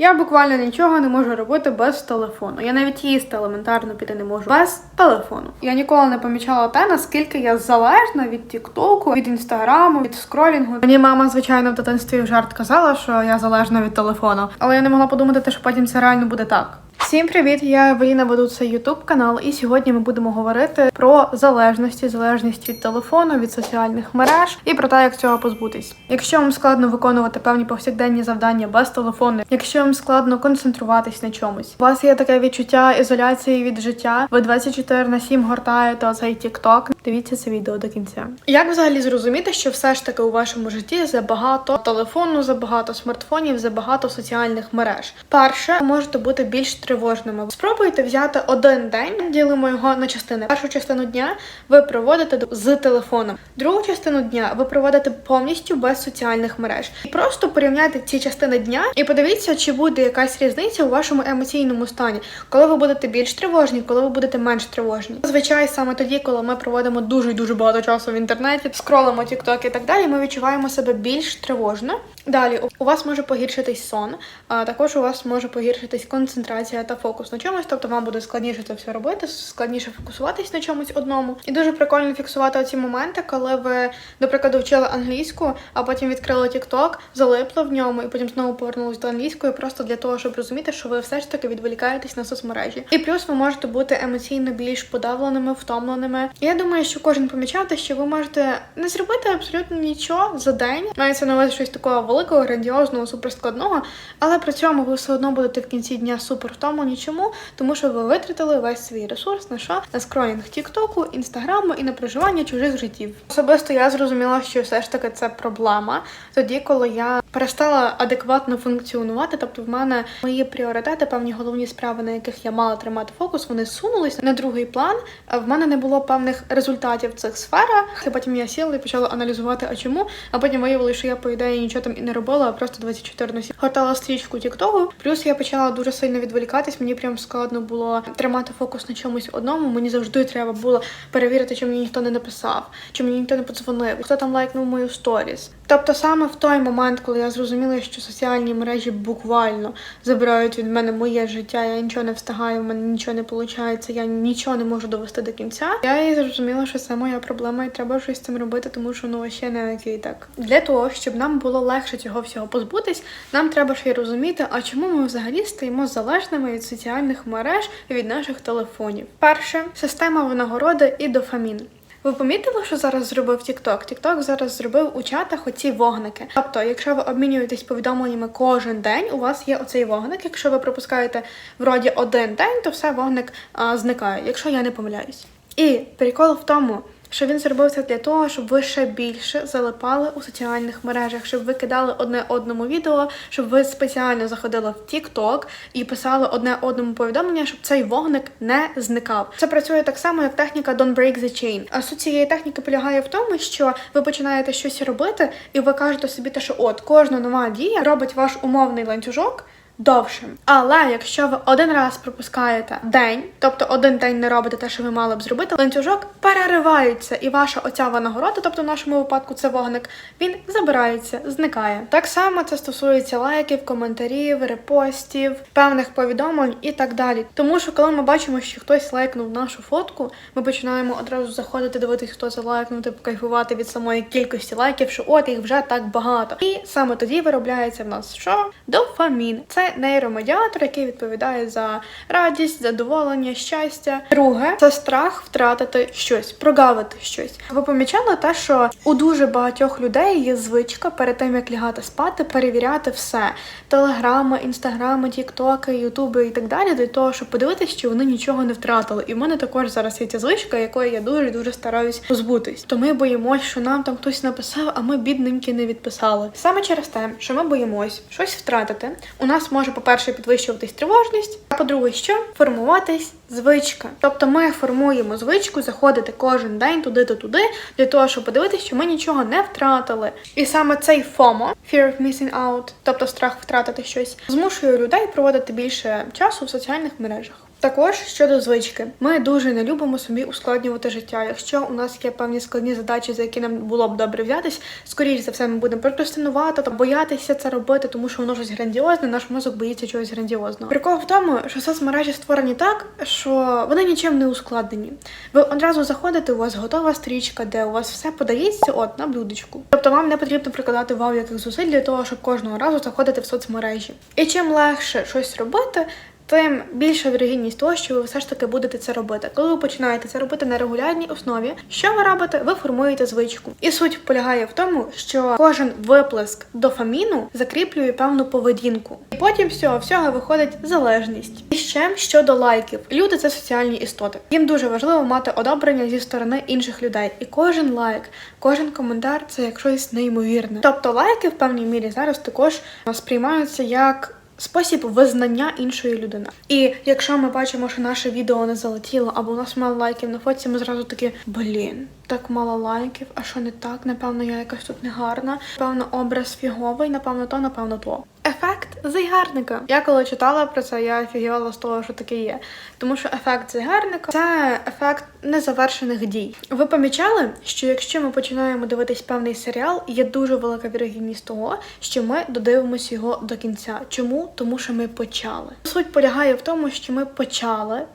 Я буквально нічого не можу робити без телефону. Я навіть їсти елементарно піти не можу без телефону. Я ніколи не помічала те, наскільки я залежна від Тіктоку, від інстаграму, від скролінгу. Мені мама, звичайно, в дитинстві жарт казала, що я залежна від телефону, але я не могла подумати, що потім це реально буде так. Всім привіт! Я Евеліна веду цей ютуб канал, і сьогодні ми будемо говорити про залежності, залежність від телефону, від соціальних мереж і про те, як цього позбутись. Якщо вам складно виконувати певні повсякденні завдання без телефону, якщо вам складно концентруватись на чомусь, у вас є таке відчуття ізоляції від життя, ви 24 на 7 гортаєте оцей TikTok, Дивіться це відео до кінця. Як взагалі зрозуміти, що все ж таки у вашому житті забагато телефону, забагато смартфонів, забагато соціальних мереж? Перше, можете бути більш тривожними. Спробуйте взяти один день, ділимо його на частини. Першу частину дня ви проводите з телефоном, другу частину дня ви проводите повністю без соціальних мереж. І просто порівняйте ці частини дня і подивіться, чи буде якась різниця у вашому емоційному стані, коли ви будете більш тривожні, коли ви будете менш тривожні. Зазвичай саме тоді, коли ми проводимо дуже дуже багато часу в інтернеті, скролимо TikTok і так далі. Ми відчуваємо себе більш тривожно. Далі у вас може погіршитись сон, а також у вас може погіршитись концентрація та фокус на чомусь, тобто вам буде складніше це все робити, складніше фокусуватись на чомусь одному. І дуже прикольно фіксувати оці моменти, коли ви, наприклад, вчили англійську, а потім відкрили TikTok, залипли в ньому, і потім знову повернулись до англійської, просто для того, щоб розуміти, що ви все ж таки відволікаєтесь на соцмережі. І плюс ви можете бути емоційно більш подавленими, втомленими. Я думаю, що кожен помічати, що ви можете не зробити абсолютно нічого за день. Мається на увазі щось такого великого, грандіозного, суперскладного, але при цьому ви все одно будете в кінці дня супер втомлені. нічому, Тому що ви витратили весь свій ресурс на що? На скролінг Тіктоку, інстаграму і на проживання чужих життів. Особисто я зрозуміла, що все ж таки це проблема. Тоді, коли я перестала адекватно функціонувати, тобто в мене мої пріоритети, певні головні справи, на яких я мала тримати фокус, вони сунулись на другий план. В мене не було певних результатів в цих сферах. І потім я сіла і почала аналізувати, а чому. А потім виявилося, що я по ідеї нічого там і не робила, а просто 24 на 7 гортала стрічку Тіктоку. Плюс я почала дуже сильно відволікатись. Мені прям складно було тримати фокус на чомусь одному. Мені завжди треба було перевірити, чи мені ніхто не написав, чи мені ніхто не подзвонив, хто там лайкнув мою сторіс. Тобто, саме в той момент, коли я зрозуміла, що соціальні мережі буквально забирають від мене моє життя, я нічого не встигаю, в мене нічого не виходить, я нічого не можу довести до кінця. Я і зрозуміла, що це моя проблема, і треба щось з цим робити, тому що ну ще не окей так. Для того, щоб нам було легше цього всього позбутись, нам треба ще й розуміти, а чому ми взагалі стаємо залежними від соціальних мереж і від наших телефонів. Перше система винагороди і дофамін. Ви помітили, що зараз зробив TikTok? TikTok зараз зробив у чатах оці вогники. Тобто, якщо ви обмінюєтесь повідомленнями кожен день, у вас є оцей вогник. Якщо ви пропускаєте вроді один день, то все вогник а, зникає, якщо я не помиляюсь. І прикол в тому що він зробив це для того, щоб ви ще більше залипали у соціальних мережах, щоб ви кидали одне одному відео, щоб ви спеціально заходили в TikTok і писали одне одному повідомлення, щоб цей вогник не зникав. Це працює так само, як техніка Don't Break the Chain. А суть цієї техніки полягає в тому, що ви починаєте щось робити, і ви кажете собі, те, що от кожна нова дія робить ваш умовний ланцюжок довшим. Але якщо ви один раз пропускаєте день, тобто один день не робите те, що ви мали б зробити, ланцюжок переривається, і ваша оця винагорода, тобто в нашому випадку це вогник, він забирається, зникає. Так само це стосується лайків, коментарів, репостів, певних повідомлень і так далі. Тому що коли ми бачимо, що хтось лайкнув нашу фотку, ми починаємо одразу заходити, дивитись, хто це лайкнув, типу кайфувати від самої кількості лайків, що от їх вже так багато. І саме тоді виробляється в нас що? Дофамін. Це нейромедіатор, який відповідає за радість, задоволення, щастя. Друге це страх втратити щось, прогавити щось. Ви помічали те, що у дуже багатьох людей є звичка перед тим, як лягати спати, перевіряти все: телеграми, інстаграми, тіктоки, ютуби і так далі, для того, щоб подивитися, чи вони нічого не втратили. І в мене також зараз є ця звичка, якої я дуже дуже стараюсь позбутись. То ми боїмось, що нам там хтось написав, а ми бідненькі не відписали. Саме через те, що ми боїмось щось втратити. У нас може по-перше, підвищуватись тривожність, а по-друге, що формуватись звичка. Тобто ми формуємо звичку заходити кожен день туди-то туди, для того, щоб подивитися, що ми нічого не втратили. І саме цей FOMO, Fear of Missing Out, тобто страх втратити щось, змушує людей проводити більше часу в соціальних мережах. Також щодо звички, ми дуже не любимо собі ускладнювати життя. Якщо у нас є певні складні задачі, за які нам було б добре взятись, скоріш за все, ми будемо прокрастинувати та боятися це робити, тому що воно щось грандіозне. Наш мозок боїться чогось грандіозного. Прикол в тому, що соцмережі створені так, що вони нічим не ускладнені. Ви одразу заходите, у вас готова стрічка, де у вас все подається от на блюдечку. Тобто вам не потрібно прикладати вау яких зусиль для того, щоб кожного разу заходити в соцмережі. І чим легше щось робити. Тим більша вірогідність того, що ви все ж таки будете це робити. Коли ви починаєте це робити на регулярній основі, що ви робите? Ви формуєте звичку. І суть полягає в тому, що кожен виплеск дофаміну закріплює певну поведінку. І потім з цього всього виходить залежність. І ще щодо лайків, люди це соціальні істоти. Їм дуже важливо мати одобрення зі сторони інших людей. І кожен лайк, кожен коментар це як щось неймовірне. Тобто лайки в певній мірі зараз також сприймаються як. Спосіб визнання іншої людини. І якщо ми бачимо, що наше відео не залетіло, або у нас мало лайків на фоці, ми зразу такі блін, так мало лайків, а що не так? Напевно, я якась тут не гарна. Напевно, образ фіговий, напевно, то, напевно, то. Ефект зайгарника. Я коли читала про це, я офігівала з того, що таке є. Тому що ефект зайгарника це ефект незавершених дій. Ви помічали, що якщо ми починаємо дивитись певний серіал, є дуже велика вірогідність того, що ми додивимося його до кінця. Чому? Тому що ми почали. Суть полягає в тому, що ми почали.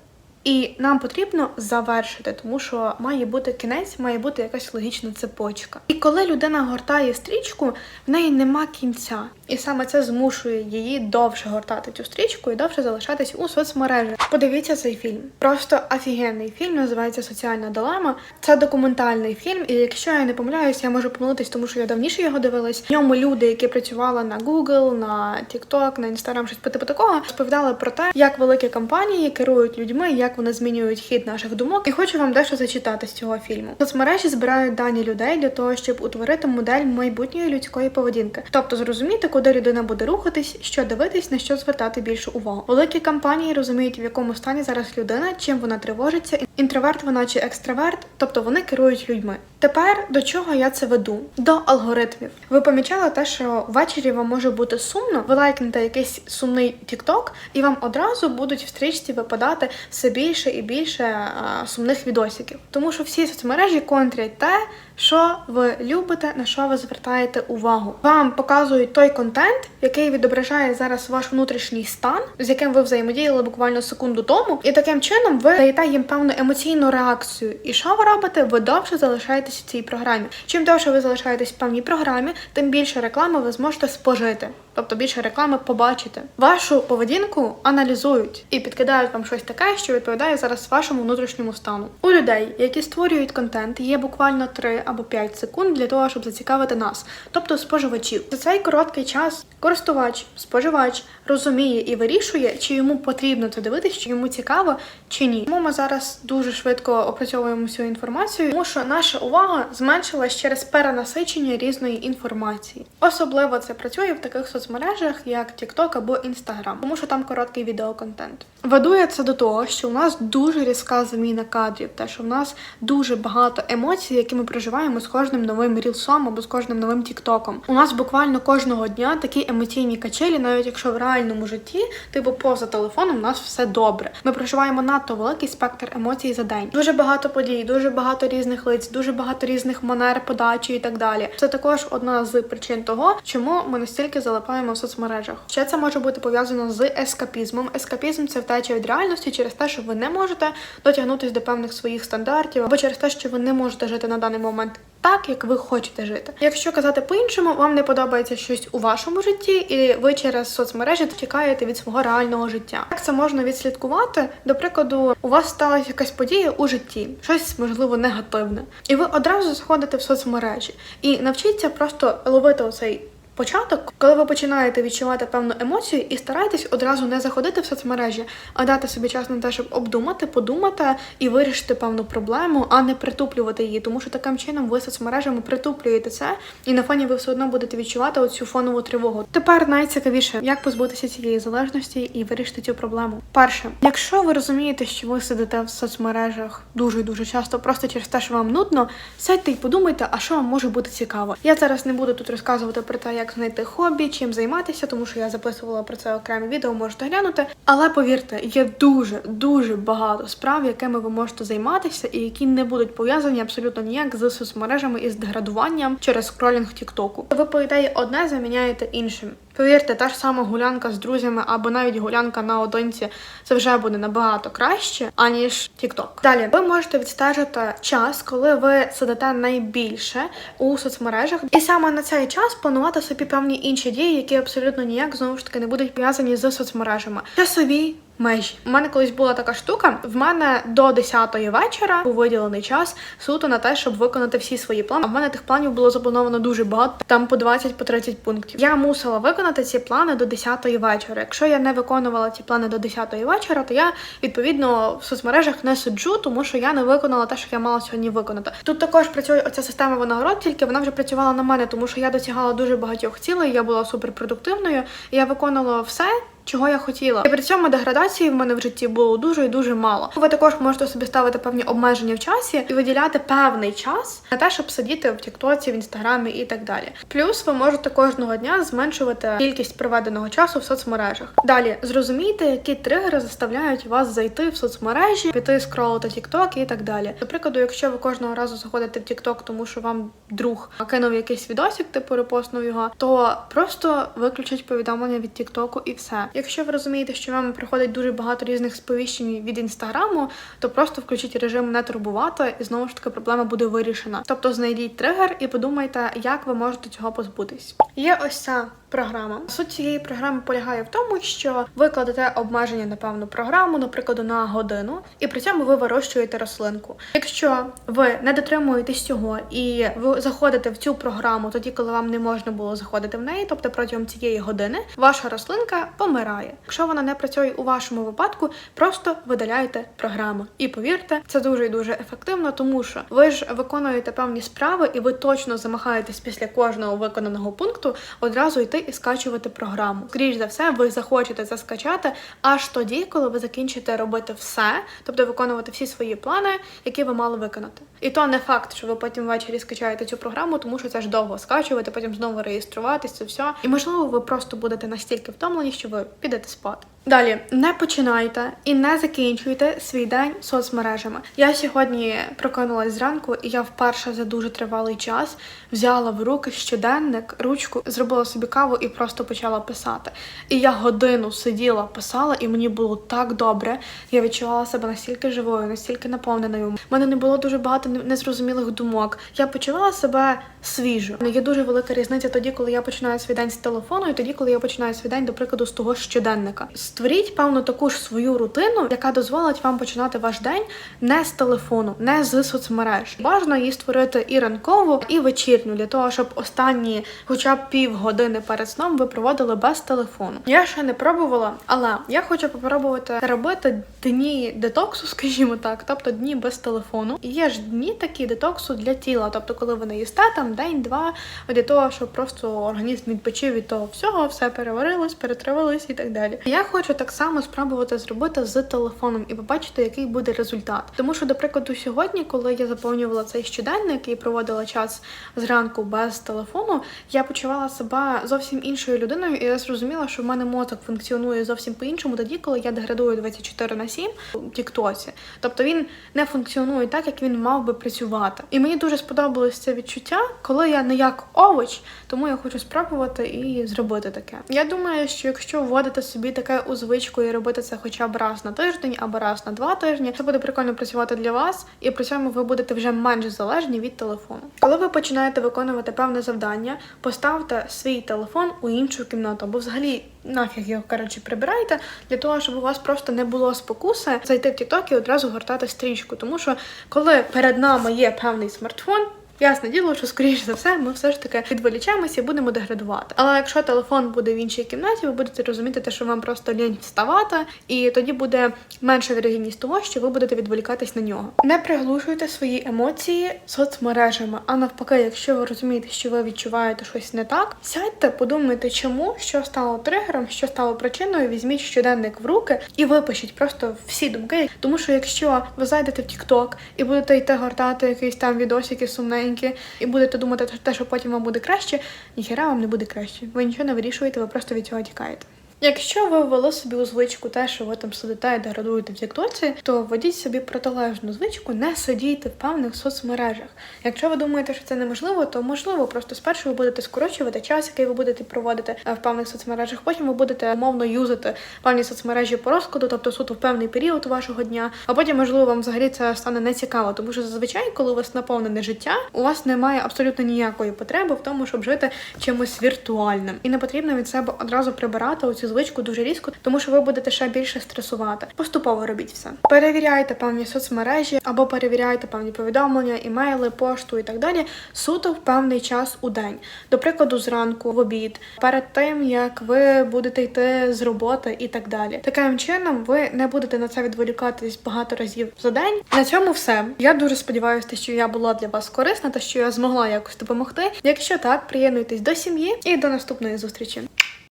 І нам потрібно завершити, тому що має бути кінець, має бути якась логічна цепочка. І коли людина гортає стрічку, в неї нема кінця. І саме це змушує її довше гортати цю стрічку і довше залишатись у соцмережах. Подивіться цей фільм. Просто офігенний фільм, називається Соціальна дилема. Це документальний фільм, і якщо я не помиляюсь, я можу помилитись, тому що я давніше його дивилась. В ньому люди, які працювали на Google, на TikTok, на Instagram, щось по типу такого, розповідали про те, як великі компанії керують людьми, як вони змінюють хід наших думок. І хочу вам дещо зачитати з цього фільму. Соцмережі збирають дані людей для того, щоб утворити модель майбутньої людської поведінки, тобто зрозуміти, куди людина буде рухатись, що дивитись, на що звертати більшу увагу. Великі компанії розуміють, в якому стані зараз людина, чим вона тривожиться, інтроверт вона чи екстраверт, тобто вони керують людьми. Тепер до чого я це веду? До алгоритмів. Ви помічали те, що ввечері вам може бути сумно, ви лайкнете якийсь сумний TikTok, і вам одразу будуть в стрічці випадати все більше і більше а, сумних відосиків. Тому що всі соцмережі контрять те, що ви любите, на що ви звертаєте увагу. Вам показують той контент, який відображає зараз ваш внутрішній стан, з яким ви взаємодіяли буквально секунду тому, і таким чином ви даєте їм певну емоційну реакцію. І що ви робите? Ви довше залишаєтесь в цій програмі. Чим довше ви залишаєтесь в певній програмі, тим більше реклами ви зможете спожити. Тобто більше реклами побачите. Вашу поведінку аналізують і підкидають вам щось таке, що відповідає зараз вашому внутрішньому стану. У людей, які створюють контент, є буквально 3 або 5 секунд для того, щоб зацікавити нас, тобто споживачів. За цей короткий час користувач, споживач розуміє і вирішує, чи йому потрібно це дивитися, чи йому цікаво, чи ні. Тому ми зараз дуже швидко опрацьовуємо всю інформацію, тому що наша увага зменшилась через перенасичення різної інформації. Особливо це працює в таких соцмережах, як TikTok або Instagram, тому що там короткий відеоконтент. Веду я це до того, що у нас дуже різка заміна кадрів, те, що в нас дуже багато емоцій, які ми проживаємо з кожним новим рілсом або з кожним новим тіктоком. У нас буквально кожного дня такі емоційні качелі, навіть якщо в реальному житті, типу поза телефоном, у нас все добре. Ми проживаємо надто великий спектр емоцій за день. Дуже багато подій, дуже багато різних лиць, дуже багато різних манер подачі і так далі. Це також одна з причин того, чому ми настільки залипаємо в соцмережах. Ще це може бути пов'язано з ескапізмом. Ескапізм це втеча від реальності через те, що ви не можете дотягнутися до певних своїх стандартів, або через те, що ви не можете жити на даний момент так, як ви хочете жити. Якщо казати по-іншому, вам не подобається щось у вашому житті, і ви через соцмережі тікаєте від свого реального життя. Як це можна відслідкувати? До прикладу, у вас сталася якась подія у житті, щось можливо негативне, і ви одразу сходите в соцмережі і навчіться просто ловити оцей. Початок, коли ви починаєте відчувати певну емоцію і старайтесь одразу не заходити в соцмережі, а дати собі час на те, щоб обдумати, подумати і вирішити певну проблему, а не притуплювати її, тому що таким чином ви соцмережами притуплюєте це, і на фоні ви все одно будете відчувати оцю фонову тривогу. Тепер найцікавіше, як позбутися цієї залежності і вирішити цю проблему. Перше, якщо ви розумієте, що ви сидите в соцмережах дуже дуже часто, просто через те, що вам нудно, сядьте і подумайте, а що вам може бути цікаво. Я зараз не буду тут розказувати про те, як як знайти хобі, чим займатися, тому що я записувала про це окреме відео, можете глянути. Але повірте, є дуже дуже багато справ, якими ви можете займатися, і які не будуть пов'язані абсолютно ніяк з соцмережами і з деградуванням через скролінг Тіктоку. Ви по ідеї одне заміняєте іншим. Повірте, та ж сама гулянка з друзями або навіть гулянка наодинці це вже буде набагато краще, аніж TikTok. Далі ви можете відстежити час, коли ви сидите найбільше у соцмережах, і саме на цей час планувати собі певні інші дії, які абсолютно ніяк знову ж таки не будуть пов'язані з соцмережами. Часові межі. У мене колись була така штука. В мене до 10-ї вечора був виділений час суто на те, щоб виконати всі свої плани. А в мене тих планів було заплановано дуже багато, там по 20 по 30 пунктів. Я мусила виконати ці плани до 10-ї вечора. Якщо я не виконувала ці плани до 10-ї вечора, то я відповідно в соцмережах не суджу, тому що я не виконала те, що я мала сьогодні виконати. Тут також працює оця система винагород, тільки вона вже працювала на мене, тому що я досягала дуже багатьох цілей. Я була суперпродуктивною, я виконувала все чого я хотіла. І при цьому деградації в мене в житті було дуже і дуже мало. Ви також можете собі ставити певні обмеження в часі і виділяти певний час на те, щоб сидіти в Тіктоці, в інстаграмі і так далі. Плюс ви можете кожного дня зменшувати кількість проведеного часу в соцмережах. Далі зрозумійте, які тригери заставляють вас зайти в соцмережі, піти скролити TikTok і так далі. До прикладу, якщо ви кожного разу заходите в TikTok, тому що вам друг кинув якийсь відосик, типу репостнув його, то просто виключіть повідомлення від TikTok і все. Якщо ви розумієте, що вам приходить дуже багато різних сповіщень від інстаграму, то просто включіть режим не турбувати, і знову ж таки проблема буде вирішена. Тобто знайдіть тригер і подумайте, як ви можете цього позбутись. Є ось ця програма. Суть цієї програми полягає в тому, що ви кладете обмеження на певну програму, наприклад, на годину, і при цьому ви вирощуєте рослинку. Якщо ви не дотримуєтесь цього і ви заходите в цю програму тоді, коли вам не можна було заходити в неї, тобто протягом цієї години, ваша рослинка помирає. Якщо вона не працює у вашому випадку, просто видаляйте програму. І повірте, це дуже і дуже ефективно, тому що ви ж виконуєте певні справи, і ви точно замахаєтесь після кожного виконаного пункту одразу йти і скачувати програму. Скоріш за все, ви захочете це скачати аж тоді, коли ви закінчите робити все, тобто виконувати всі свої плани, які ви мали виконати. І то не факт, що ви потім ввечері скачаєте цю програму, тому що це ж довго скачувати, потім знову реєструватись, це все. І можливо, ви просто будете настільки втомлені, що ви підете спати. Далі не починайте і не закінчуйте свій день соцмережами. Я сьогодні прокинулась зранку, і я вперше за дуже тривалий час взяла в руки щоденник, ручку, зробила собі каву і просто почала писати. І я годину сиділа, писала, і мені було так добре. Я відчувала себе настільки живою, настільки наповненою. У мене не було дуже багато незрозумілих думок. Я почувала себе свіжо. Є дуже велика різниця тоді, коли я починаю свій день з телефону, і тоді, коли я починаю свій день, до прикладу, з того щоденника. Створіть певно таку ж свою рутину, яка дозволить вам починати ваш день не з телефону, не з соцмереж. Бажано її створити і ранкову, і вечірню, для того, щоб останні, хоча б півгодини перед сном, ви проводили без телефону. Я ще не пробувала, але я хочу попробувати робити дні детоксу, скажімо так, тобто дні без телефону. І є ж дні такі детоксу для тіла, тобто, коли ви не їсте там день-два, для того, щоб просто організм відпочив від того всього, все переварилось, перетравилось і так далі. Я хочу так само спробувати зробити з телефоном і побачити, який буде результат. Тому що, до прикладу, сьогодні, коли я заповнювала цей щоденник і проводила час зранку без телефону, я почувала себе зовсім іншою людиною, і я зрозуміла, що в мене мозок функціонує зовсім по-іншому, тоді, коли я деградую 24 на 7 у Тіктосі. Тобто він не функціонує так, як він мав би працювати. І мені дуже сподобалось це відчуття, коли я не як овоч, тому я хочу спробувати і зробити таке. Я думаю, що якщо вводити собі таке у звичку і робити це хоча б раз на тиждень або раз на два тижні, це буде прикольно працювати для вас, і при цьому ви будете вже менш залежні від телефону. Коли ви починаєте виконувати певне завдання, поставте свій телефон у іншу кімнату, або взагалі нафіг його коротше прибирайте, для того, щоб у вас просто не було спокуси зайти в TikTok і одразу гортати стрічку. Тому що коли перед нами є певний смартфон. Ясне діло, що скоріш за все ми все ж таки відволічаємося і будемо деградувати. Але якщо телефон буде в іншій кімнаті, ви будете розуміти, те, що вам просто лінь вставати, і тоді буде менша вірогідність того, що ви будете відволікатись на нього. Не приглушуйте свої емоції соцмережами. А навпаки, якщо ви розумієте, що ви відчуваєте щось не так, сядьте, подумайте, чому що стало тригером, що стало причиною. Візьміть щоденник в руки і випишіть просто всі думки. Тому що якщо ви зайдете в TikTok і будете йти гортати якийсь там відосики сумне швиденькі, і будете думати те, що потім вам буде краще, ніхера вам не буде краще. Ви нічого не вирішуєте, ви просто від цього тікаєте. Якщо ви ввели собі у звичку те, що ви там сидите і деградуєте в тіктоці, то введіть собі протилежну звичку, не сидійте в певних соцмережах. Якщо ви думаєте, що це неможливо, то можливо, просто спершу ви будете скорочувати час, який ви будете проводити е, в певних соцмережах. Потім ви будете умовно юзати певні соцмережі по розкладу, тобто суто в певний період вашого дня. А потім, можливо, вам взагалі це стане нецікаво, тому що зазвичай, коли у вас наповнене життя, у вас немає абсолютно ніякої потреби в тому, щоб жити чимось віртуальним, і не потрібно від себе одразу прибирати оцю звичку дуже різко, тому що ви будете ще більше стресувати. Поступово робіть все. Перевіряйте певні соцмережі або перевіряйте певні повідомлення, імейли, пошту і так далі. Суто в певний час у день. До прикладу, зранку, в обід, перед тим як ви будете йти з роботи і так далі. Таким чином, ви не будете на це відволікатись багато разів за день. На цьому все. Я дуже сподіваюся, що я була для вас корисна та що я змогла якось допомогти. Якщо так, приєднуйтесь до сім'ї і до наступної зустрічі.